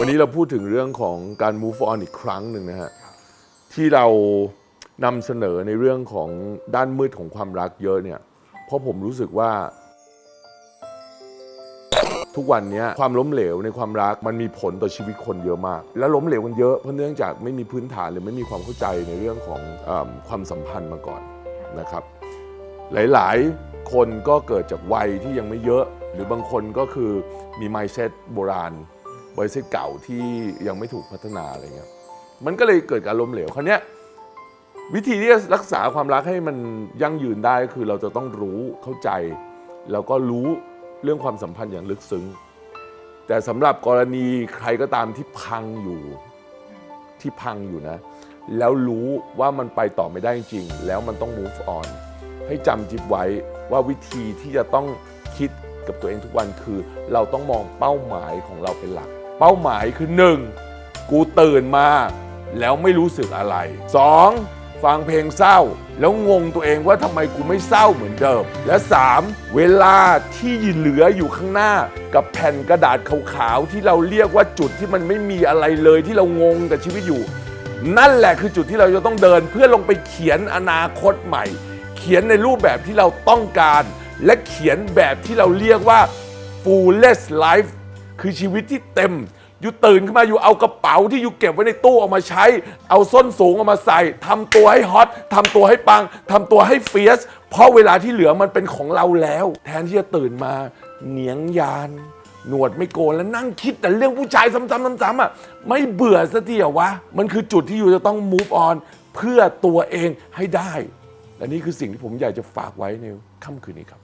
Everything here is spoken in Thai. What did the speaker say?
วันนี้เราพูดถึงเรื่องของการ move on อีกครั้งหนึ่งนะฮะที่เรานำเสนอในเรื่องของด้านมืดของความรักเยอะเนี่ย เพราะผมรู้สึกว่า ทุกวันเนี้ยความล้มเหลวในความรักมันมีผลต่อชีวิตคนเยอะมาก และล้มเหลวกันเยอะเพราะเนื่องจากไม่มีพื้นฐานหรือไม่มีความเข้าใจในเรื่องของเอมความสัมพันธ์มาก่อนนะครับ หลายๆ คนก็เกิดจากวัยที่ยังไม่เยอะ หรือบางคนก็คือมี mindset โบราณ mindset เก่าที่ยังไม่ถูกพัฒนาอะไรเงี้ยมันก็เลยเกิดการล้มเหลวคราวเนี้ยวิธีที่จะรักษาความรักให้มันยั่งยืนได้ก็คือเราจะต้องรู้เข้าใจ แล้วก็รู้เรื่องความสัมพันธ์อย่างลึกซึ้ง แต่สำหรับกรณีใครก็ตามที่พังอยู่ที่พังอยู่นะ แล้วรู้ว่ามันไปต่อไม่ได้จริง แล้วมันต้อง move on ให้จำจิบไว้ว่าวิธีที่จะต้องคิดกับตัวเองทุกวันคือ เราต้องมองเป้าหมายของเราเป็นหลัก เป้าหมายคือหนึ่งกูตื่นมา แล้วไม่รู้สึกอะไร 2. ฟังเพลงเศร้า แล้วงงตัวเองว่าทำไมกูไม่เศร้าเหมือนเดิม และ 3. เวลาที่เหลืออยู่ข้างหน้า กับแผ่นกระดาษขาวๆที่เราเรียกว่าจุดที่มันไม่มีอะไรเลยที่เรางงกับชีวิตอยู่ นั่นแหละคือจุดที่เราจะต้องเดิน เพื่อลงไปเขียนอนาคตใหม่ เขียนในรูปแบบที่เราต้องการ และเขียนแบบที่เราเรียกว่า fullest life คือชีวิตที่เต็ม อยู่ตื่นขึ้นมาอยู่เอากระเป๋าที่อยู่เก็บไว้ในตู้เออกมาใช้ เอาส้นสูงเออกมาใส่ทำตัวให้ฮอตทำตัวให้ปังทำตัวให้เฟียส เพราะเวลาที่เหลือมันเป็นของเราแล้ว แทนที่จะตื่นมาเหนียงยาน หนวดไม่โกนแล้วนั่งคิดแต่เรื่องผู้ชายซ้ำๆซ้ำๆอะไม่เบื่อสักทีเหรอวะมันคือจุดที่อยู่จะต้อง move on เพื่อตัวเองให้ได้และนี่คือสิ่งที่ผมอยากจะฝากไว้ในค่ำคืนนี้ครับ